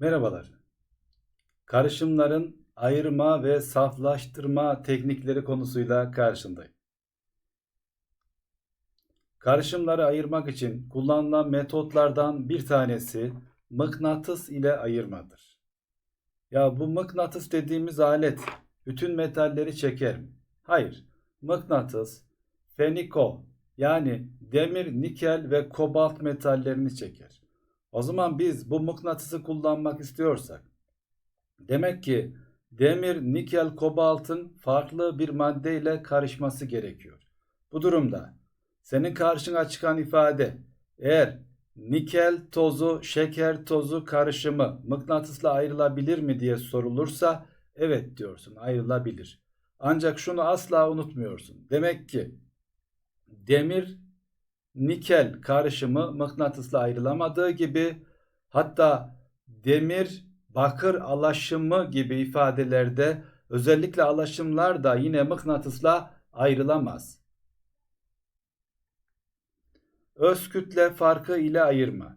Merhabalar. Karışımların ayırma ve saflaştırma teknikleri konusuyla karşındayım. Karışımları ayırmak için kullanılan metotlardan bir tanesi mıknatıs ile ayırmadır. Ya bu mıknatıs dediğimiz alet bütün metalleri çeker mi? Hayır. Mıknatıs feniko yani demir, nikel ve kobalt metallerini çeker. O zaman biz bu mıknatısı kullanmak istiyorsak demek ki demir, nikel, kobaltın farklı bir maddeyle karışması gerekiyor. Bu durumda senin karşına çıkan ifade eğer nikel tozu, şeker tozu karışımı mıknatısla ayrılabilir mi diye sorulursa evet diyorsun ayrılabilir. Ancak şunu asla unutmuyorsun. Demek ki demir nikel karışımı mıknatısla ayrılamadığı gibi hatta demir bakır alaşımı gibi ifadelerde özellikle alaşımlar da yine mıknatısla ayrılamaz. Öz kütle farkı ile ayırma.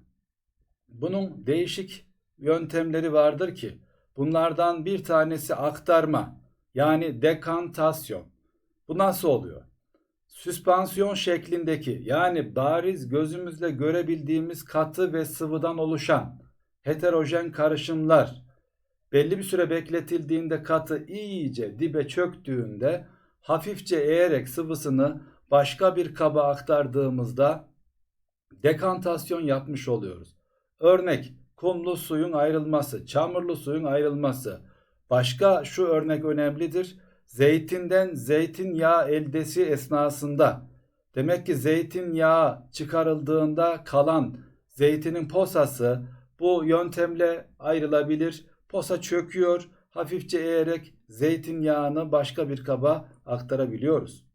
Bunun değişik yöntemleri vardır ki bunlardan bir tanesi aktarma yani dekantasyon. Bu nasıl oluyor? Süspansiyon şeklindeki yani bariz gözümüzle görebildiğimiz katı ve sıvıdan oluşan heterojen karışımlar belli bir süre bekletildiğinde katı iyice dibe çöktüğünde hafifçe eğerek sıvısını başka bir kaba aktardığımızda dekantasyon yapmış oluyoruz. Örnek kumlu suyun ayrılması, çamurlu suyun ayrılması. Başka şu örnek önemlidir. Zeytinden zeytinyağı eldesi esnasında demek ki zeytinyağı çıkarıldığında kalan zeytinin posası bu yöntemle ayrılabilir. Posa çöküyor. Hafifçe eğerek zeytinyağını başka bir kaba aktarabiliyoruz.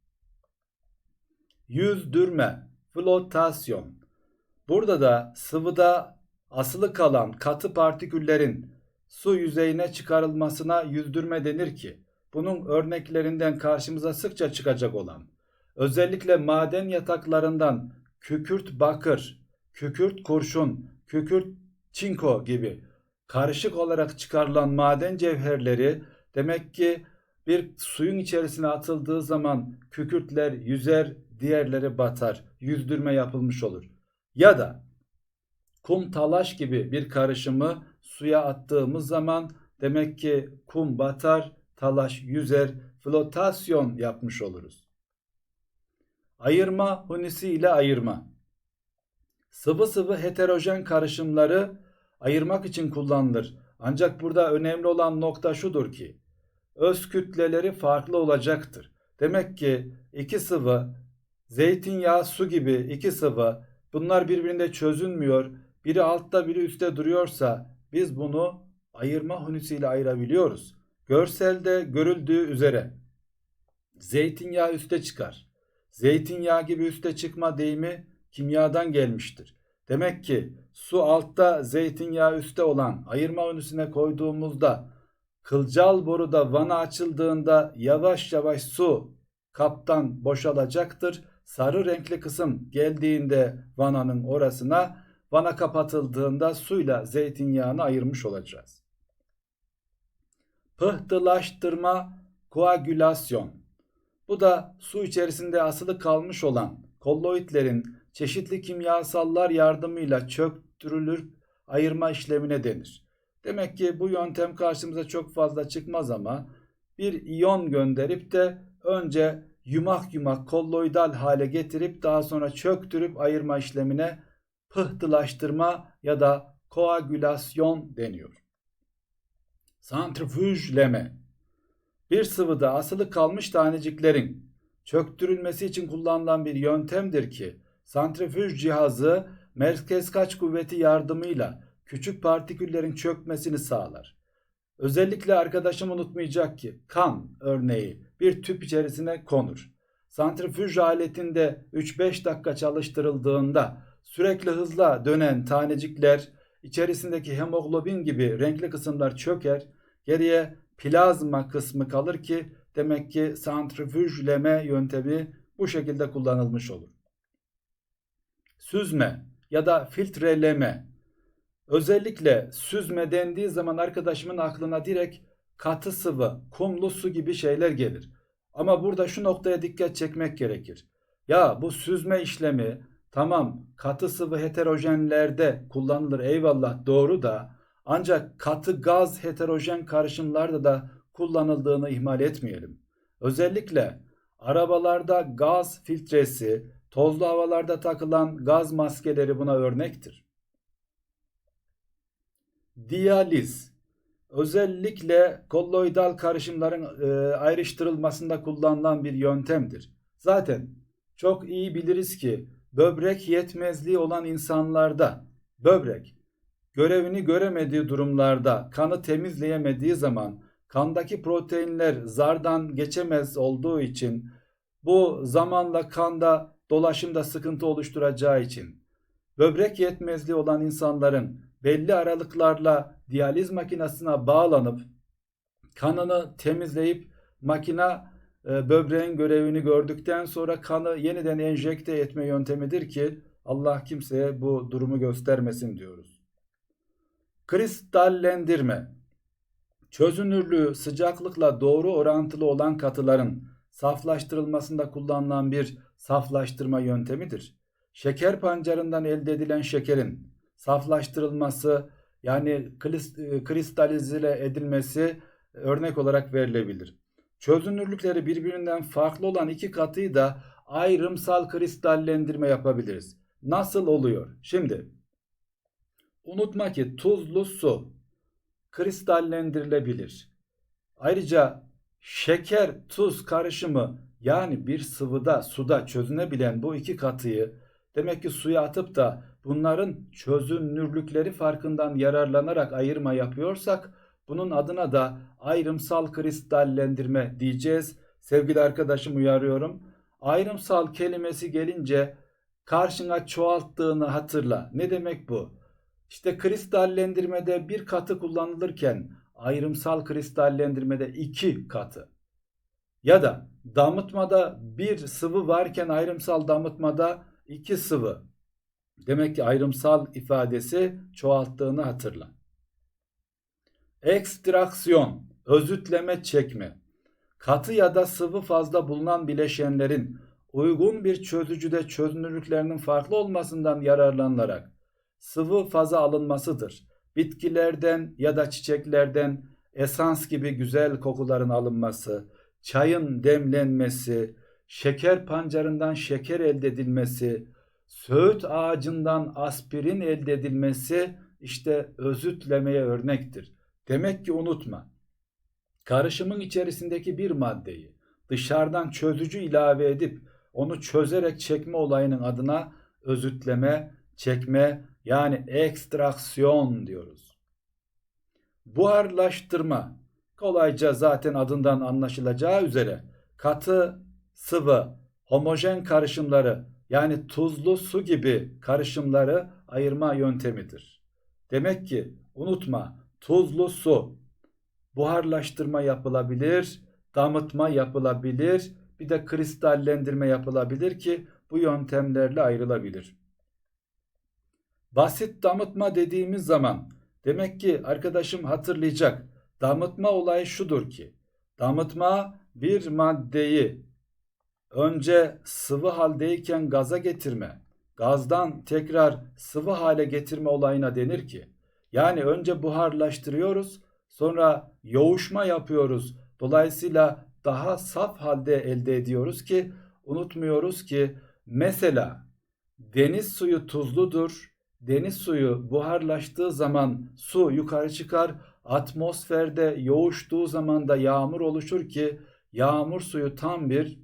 Yüzdürme, flotasyon. Burada da sıvıda asılı kalan katı partiküllerin su yüzeyine çıkarılmasına yüzdürme denir ki bunun örneklerinden karşımıza sıkça çıkacak olan özellikle maden yataklarından kükürt bakır, kükürt kurşun, kükürt çinko gibi karışık olarak çıkarılan maden cevherleri demek ki bir suyun içerisine atıldığı zaman kükürtler yüzer, diğerleri batar. Yüzdürme yapılmış olur. Ya da kum talaş gibi bir karışımı suya attığımız zaman demek ki kum batar, talaş yüzer, flotasyon yapmış oluruz. Ayırma hunisi ile ayırma. Sıvı sıvı heterojen karışımları ayırmak için kullanılır. Ancak burada önemli olan nokta şudur ki öz kütleleri farklı olacaktır. Demek ki iki sıvı zeytinyağı, su gibi iki sıvı bunlar birbirinde çözünmüyor. Biri altta biri üstte duruyorsa biz bunu ayırma hunisiyle ayırabiliyoruz. Görselde görüldüğü üzere zeytinyağı üste çıkar. Zeytinyağı gibi üste çıkma deyimi kimyadan gelmiştir. Demek ki su altta zeytinyağı üstte olan ayırma hunisine koyduğumuzda kılcal boruda vana açıldığında yavaş yavaş su kaptan boşalacaktır. Sarı renkli kısım geldiğinde vananın orasına vana kapatıldığında suyla zeytinyağını ayırmış olacağız. Pıhtılaştırma, koagülasyon. Bu da su içerisinde asılı kalmış olan kolloidlerin çeşitli kimyasallar yardımıyla çöktürülür ayırma işlemine denir. Demek ki bu yöntem karşımıza çok fazla çıkmaz ama bir iyon gönderip de önce yumak yumak kolloidal hale getirip daha sonra çöktürüp ayırma işlemine pıhtılaştırma ya da koagülasyon deniyor. Santrifüjleme bir sıvıda asılı kalmış taneciklerin çöktürülmesi için kullanılan bir yöntemdir ki santrifüj cihazı merkez kaç kuvveti yardımıyla küçük partiküllerin çökmesini sağlar. Özellikle arkadaşım unutmayacak ki kan örneği bir tüp içerisine konur. Santrifüj aletinde 3-5 dakika çalıştırıldığında sürekli hızla dönen tanecikler içerisindeki hemoglobin gibi renkli kısımlar çöker. Geriye plazma kısmı kalır ki demek ki santrifüjleme yöntemi bu şekilde kullanılmış olur. Süzme ya da filtreleme Özellikle süzme dendiği zaman arkadaşımın aklına direkt katı sıvı, kumlu su gibi şeyler gelir. Ama burada şu noktaya dikkat çekmek gerekir. Ya bu süzme işlemi tamam katı sıvı heterojenlerde kullanılır eyvallah doğru da ancak katı gaz heterojen karışımlarda da kullanıldığını ihmal etmeyelim. Özellikle arabalarda gaz filtresi, tozlu havalarda takılan gaz maskeleri buna örnektir. Diyaliz özellikle kolloidal karışımların e, ayrıştırılmasında kullanılan bir yöntemdir. Zaten çok iyi biliriz ki böbrek yetmezliği olan insanlarda böbrek görevini göremediği durumlarda kanı temizleyemediği zaman kandaki proteinler zardan geçemez olduğu için bu zamanla kanda dolaşımda sıkıntı oluşturacağı için böbrek yetmezliği olan insanların belli aralıklarla diyaliz makinesine bağlanıp kanını temizleyip makina e, böbreğin görevini gördükten sonra kanı yeniden enjekte etme yöntemidir ki Allah kimseye bu durumu göstermesin diyoruz. Kristallendirme Çözünürlüğü sıcaklıkla doğru orantılı olan katıların saflaştırılmasında kullanılan bir saflaştırma yöntemidir. Şeker pancarından elde edilen şekerin saflaştırılması yani e, kristalize edilmesi örnek olarak verilebilir. Çözünürlükleri birbirinden farklı olan iki katıyı da ayrımsal kristallendirme yapabiliriz. Nasıl oluyor? Şimdi unutma ki tuzlu su kristallendirilebilir. Ayrıca şeker tuz karışımı yani bir sıvıda suda çözünebilen bu iki katıyı demek ki suya atıp da bunların çözünürlükleri farkından yararlanarak ayırma yapıyorsak bunun adına da ayrımsal kristallendirme diyeceğiz. Sevgili arkadaşım uyarıyorum. Ayrımsal kelimesi gelince karşına çoğalttığını hatırla. Ne demek bu? İşte kristallendirmede bir katı kullanılırken ayrımsal kristallendirmede iki katı. Ya da damıtmada bir sıvı varken ayrımsal damıtmada iki sıvı. Demek ki ayrımsal ifadesi çoğalttığını hatırla. Ekstraksiyon, özütleme çekme. Katı ya da sıvı fazla bulunan bileşenlerin uygun bir çözücüde çözünürlüklerinin farklı olmasından yararlanılarak sıvı faza alınmasıdır. Bitkilerden ya da çiçeklerden esans gibi güzel kokuların alınması, çayın demlenmesi, şeker pancarından şeker elde edilmesi, söğüt ağacından aspirin elde edilmesi işte özütlemeye örnektir. Demek ki unutma. Karışımın içerisindeki bir maddeyi dışarıdan çözücü ilave edip onu çözerek çekme olayının adına özütleme, çekme yani ekstraksiyon diyoruz. Buharlaştırma kolayca zaten adından anlaşılacağı üzere katı, sıvı, homojen karışımları yani tuzlu su gibi karışımları ayırma yöntemidir. Demek ki unutma tuzlu su buharlaştırma yapılabilir, damıtma yapılabilir, bir de kristallendirme yapılabilir ki bu yöntemlerle ayrılabilir. Basit damıtma dediğimiz zaman demek ki arkadaşım hatırlayacak. Damıtma olayı şudur ki damıtma bir maddeyi önce sıvı haldeyken gaza getirme, gazdan tekrar sıvı hale getirme olayına denir ki yani önce buharlaştırıyoruz, sonra yoğuşma yapıyoruz. Dolayısıyla daha saf halde elde ediyoruz ki unutmuyoruz ki mesela deniz suyu tuzludur. Deniz suyu buharlaştığı zaman su yukarı çıkar. Atmosferde yoğuştuğu zaman da yağmur oluşur ki yağmur suyu tam bir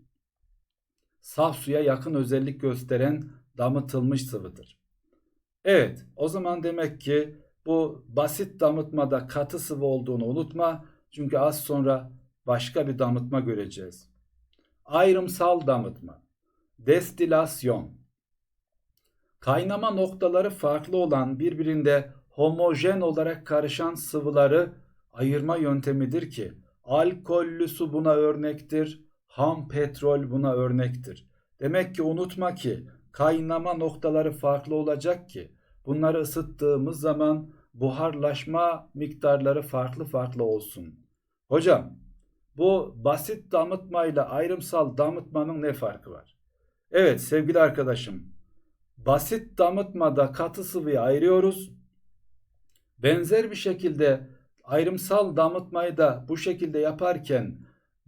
saf suya yakın özellik gösteren damıtılmış sıvıdır. Evet, o zaman demek ki bu basit damıtmada katı sıvı olduğunu unutma. Çünkü az sonra başka bir damıtma göreceğiz. Ayrımsal damıtma, destilasyon. Kaynama noktaları farklı olan birbirinde homojen olarak karışan sıvıları ayırma yöntemidir ki alkollü su buna örnektir, ham petrol buna örnektir. Demek ki unutma ki kaynama noktaları farklı olacak ki bunları ısıttığımız zaman buharlaşma miktarları farklı farklı olsun. Hocam bu basit damıtma ile ayrımsal damıtmanın ne farkı var? Evet sevgili arkadaşım basit damıtmada katı sıvıyı ayırıyoruz. Benzer bir şekilde ayrımsal damıtmayı da bu şekilde yaparken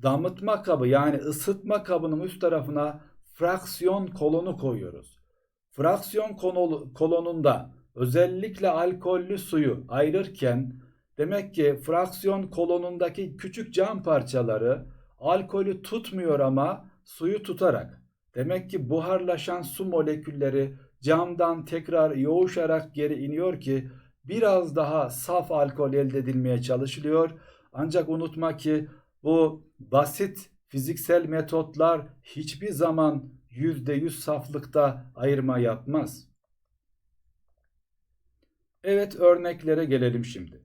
damıtma kabı yani ısıtma kabının üst tarafına fraksiyon kolonu koyuyoruz. Fraksiyon kolonunda özellikle alkollü suyu ayırırken demek ki fraksiyon kolonundaki küçük cam parçaları alkolü tutmuyor ama suyu tutarak demek ki buharlaşan su molekülleri camdan tekrar yoğuşarak geri iniyor ki biraz daha saf alkol elde edilmeye çalışılıyor. Ancak unutma ki bu basit fiziksel metotlar hiçbir zaman %100 saflıkta ayırma yapmaz. Evet örneklere gelelim şimdi.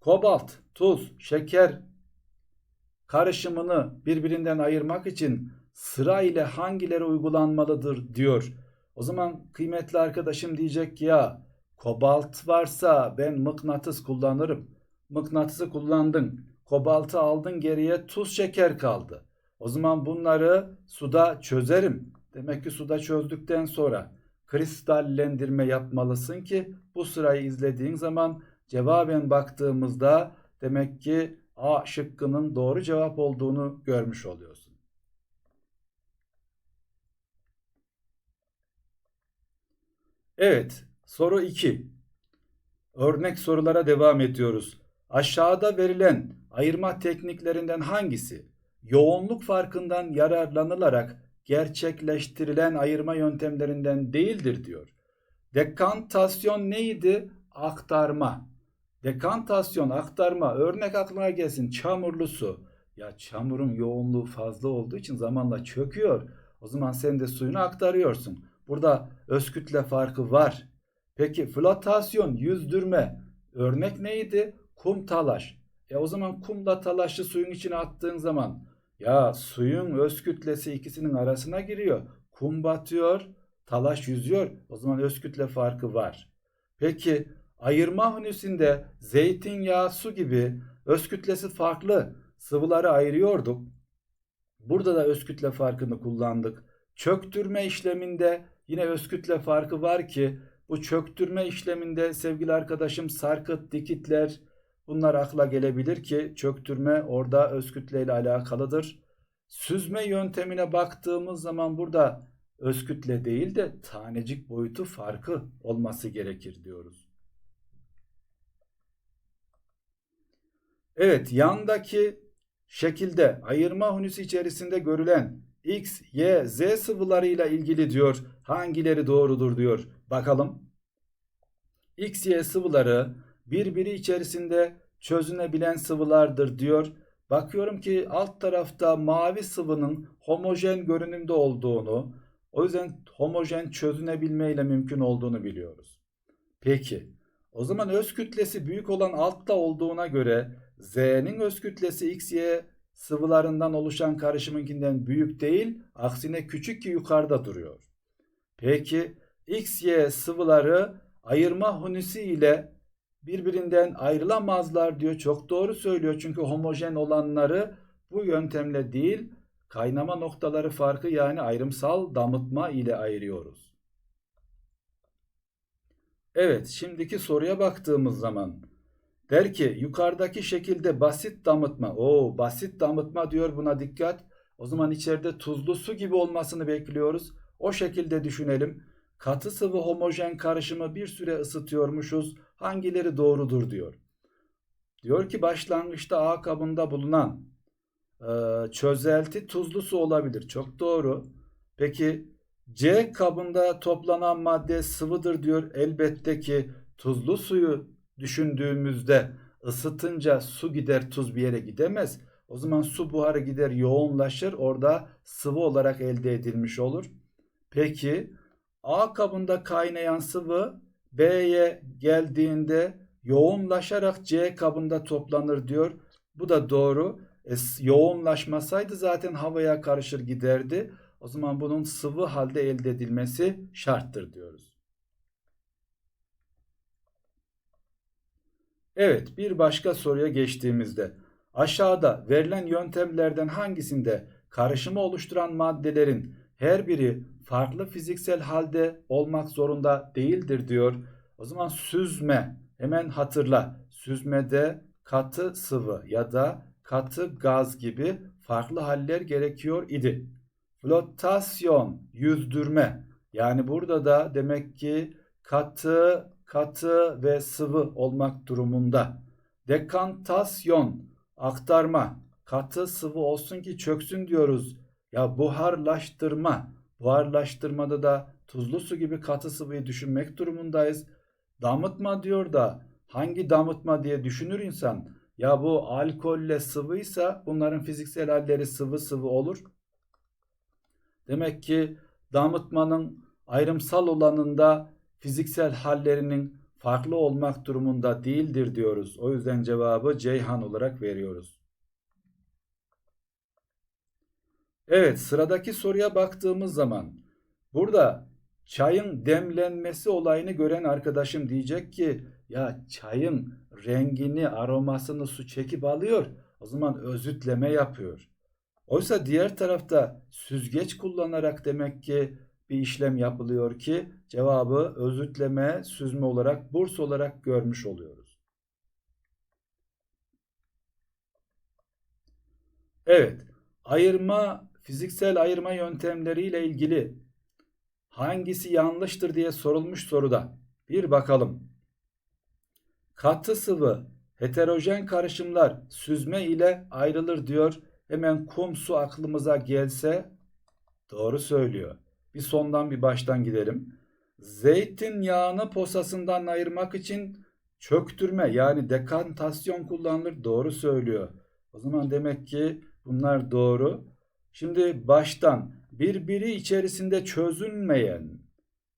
Kobalt, tuz, şeker karışımını birbirinden ayırmak için sıra ile hangileri uygulanmalıdır diyor. O zaman kıymetli arkadaşım diyecek ki ya kobalt varsa ben mıknatıs kullanırım. Mıknatısı kullandın. Kobaltı aldın geriye tuz şeker kaldı. O zaman bunları suda çözerim. Demek ki suda çözdükten sonra kristallendirme yapmalısın ki bu sırayı izlediğin zaman cevaben baktığımızda demek ki A şıkkının doğru cevap olduğunu görmüş oluyorsun. Evet, soru 2. Örnek sorulara devam ediyoruz. Aşağıda verilen ayırma tekniklerinden hangisi yoğunluk farkından yararlanılarak gerçekleştirilen ayırma yöntemlerinden değildir diyor. Dekantasyon neydi? Aktarma. Dekantasyon, aktarma. Örnek aklına gelsin. Çamurlu su. Ya çamurun yoğunluğu fazla olduğu için zamanla çöküyor. O zaman sen de suyunu aktarıyorsun. Burada öz kütle farkı var. Peki flotasyon, yüzdürme. Örnek neydi? Kum talaş. E o zaman kumla talaşı suyun içine attığın zaman ya suyun öz kütlesi ikisinin arasına giriyor. Kum batıyor, talaş yüzüyor. O zaman öz kütle farkı var. Peki ayırma hünüsünde zeytinyağı, su gibi öz kütlesi farklı sıvıları ayırıyorduk. Burada da öz kütle farkını kullandık. Çöktürme işleminde yine öz kütle farkı var ki bu çöktürme işleminde sevgili arkadaşım sarkıt, dikitler, Bunlar akla gelebilir ki çöktürme orada öz kütle ile alakalıdır. Süzme yöntemine baktığımız zaman burada öz kütle değil de tanecik boyutu farkı olması gerekir diyoruz. Evet yandaki şekilde ayırma hünüsü içerisinde görülen X, Y, Z sıvılarıyla ilgili diyor. Hangileri doğrudur diyor. Bakalım. X, Y sıvıları birbiri içerisinde çözünebilen sıvılardır diyor. Bakıyorum ki alt tarafta mavi sıvının homojen görünümde olduğunu, o yüzden homojen çözünebilme ile mümkün olduğunu biliyoruz. Peki, o zaman öz kütlesi büyük olan altta olduğuna göre Z'nin öz kütlesi XY sıvılarından oluşan karışımınkinden büyük değil, aksine küçük ki yukarıda duruyor. Peki, XY sıvıları ayırma hunisi ile birbirinden ayrılamazlar diyor. Çok doğru söylüyor. Çünkü homojen olanları bu yöntemle değil kaynama noktaları farkı yani ayrımsal damıtma ile ayırıyoruz. Evet şimdiki soruya baktığımız zaman der ki yukarıdaki şekilde basit damıtma. O basit damıtma diyor buna dikkat. O zaman içeride tuzlu su gibi olmasını bekliyoruz. O şekilde düşünelim. Katı sıvı homojen karışımı bir süre ısıtıyormuşuz. Hangileri doğrudur diyor. Diyor ki başlangıçta A kabında bulunan e, çözelti tuzlu su olabilir. Çok doğru. Peki C kabında toplanan madde sıvıdır diyor. Elbette ki tuzlu suyu düşündüğümüzde ısıtınca su gider tuz bir yere gidemez. O zaman su buharı gider yoğunlaşır orada sıvı olarak elde edilmiş olur. Peki A kabında kaynayan sıvı B'ye geldiğinde yoğunlaşarak C kabında toplanır diyor. Bu da doğru. E, yoğunlaşmasaydı zaten havaya karışır giderdi. O zaman bunun sıvı halde elde edilmesi şarttır diyoruz. Evet, bir başka soruya geçtiğimizde aşağıda verilen yöntemlerden hangisinde karışımı oluşturan maddelerin her biri farklı fiziksel halde olmak zorunda değildir diyor. O zaman süzme hemen hatırla. Süzmede katı sıvı ya da katı gaz gibi farklı haller gerekiyor idi. Flotasyon yüzdürme yani burada da demek ki katı, katı ve sıvı olmak durumunda. Dekantasyon aktarma katı sıvı olsun ki çöksün diyoruz. Ya buharlaştırma buharlaştırmada da tuzlu su gibi katı sıvıyı düşünmek durumundayız. Damıtma diyor da hangi damıtma diye düşünür insan. Ya bu alkolle sıvıysa bunların fiziksel halleri sıvı sıvı olur. Demek ki damıtmanın ayrımsal olanında fiziksel hallerinin farklı olmak durumunda değildir diyoruz. O yüzden cevabı Ceyhan olarak veriyoruz. Evet sıradaki soruya baktığımız zaman burada çayın demlenmesi olayını gören arkadaşım diyecek ki ya çayın rengini aromasını su çekip alıyor o zaman özütleme yapıyor. Oysa diğer tarafta süzgeç kullanarak demek ki bir işlem yapılıyor ki cevabı özütleme, süzme olarak, burs olarak görmüş oluyoruz. Evet, ayırma, fiziksel ayırma yöntemleriyle ilgili hangisi yanlıştır diye sorulmuş soruda. Bir bakalım. Katı sıvı, heterojen karışımlar süzme ile ayrılır diyor. Hemen kum su aklımıza gelse doğru söylüyor. Bir sondan bir baştan gidelim. Zeytin yağını posasından ayırmak için çöktürme yani dekantasyon kullanılır. Doğru söylüyor. O zaman demek ki bunlar doğru. Şimdi baştan birbiri içerisinde çözünmeyen,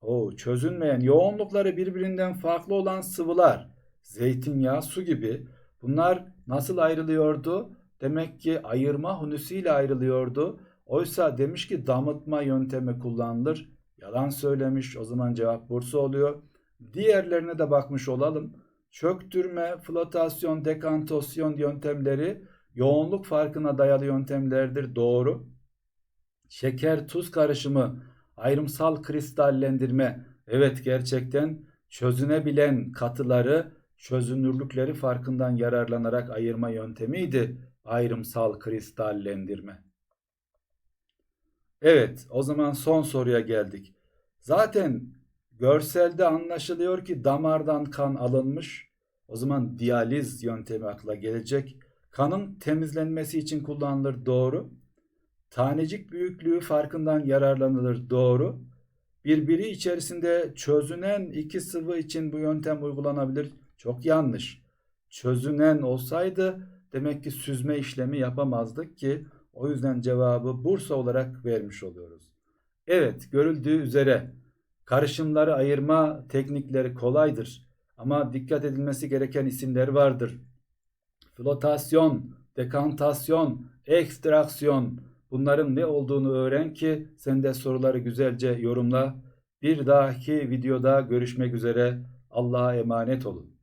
o çözünmeyen yoğunlukları birbirinden farklı olan sıvılar, zeytinyağı, su gibi bunlar nasıl ayrılıyordu? Demek ki ayırma hunusiyle ayrılıyordu. Oysa demiş ki damıtma yöntemi kullanılır. Yalan söylemiş. O zaman cevap Bursa oluyor. Diğerlerine de bakmış olalım. Çöktürme, flotasyon, dekantasyon yöntemleri yoğunluk farkına dayalı yöntemlerdir. Doğru. Şeker tuz karışımı, ayrımsal kristallendirme. Evet gerçekten çözünebilen katıları çözünürlükleri farkından yararlanarak ayırma yöntemiydi. Ayrımsal kristallendirme. Evet, o zaman son soruya geldik. Zaten görselde anlaşılıyor ki damardan kan alınmış. O zaman diyaliz yöntemi akla gelecek. Kanın temizlenmesi için kullanılır doğru. Tanecik büyüklüğü farkından yararlanılır doğru. Birbiri içerisinde çözünen iki sıvı için bu yöntem uygulanabilir. Çok yanlış. Çözünen olsaydı demek ki süzme işlemi yapamazdık ki o yüzden cevabı Bursa olarak vermiş oluyoruz. Evet, görüldüğü üzere karışımları ayırma teknikleri kolaydır ama dikkat edilmesi gereken isimler vardır. Flotasyon, dekantasyon, ekstraksiyon bunların ne olduğunu öğren ki sen de soruları güzelce yorumla. Bir dahaki videoda görüşmek üzere. Allah'a emanet olun.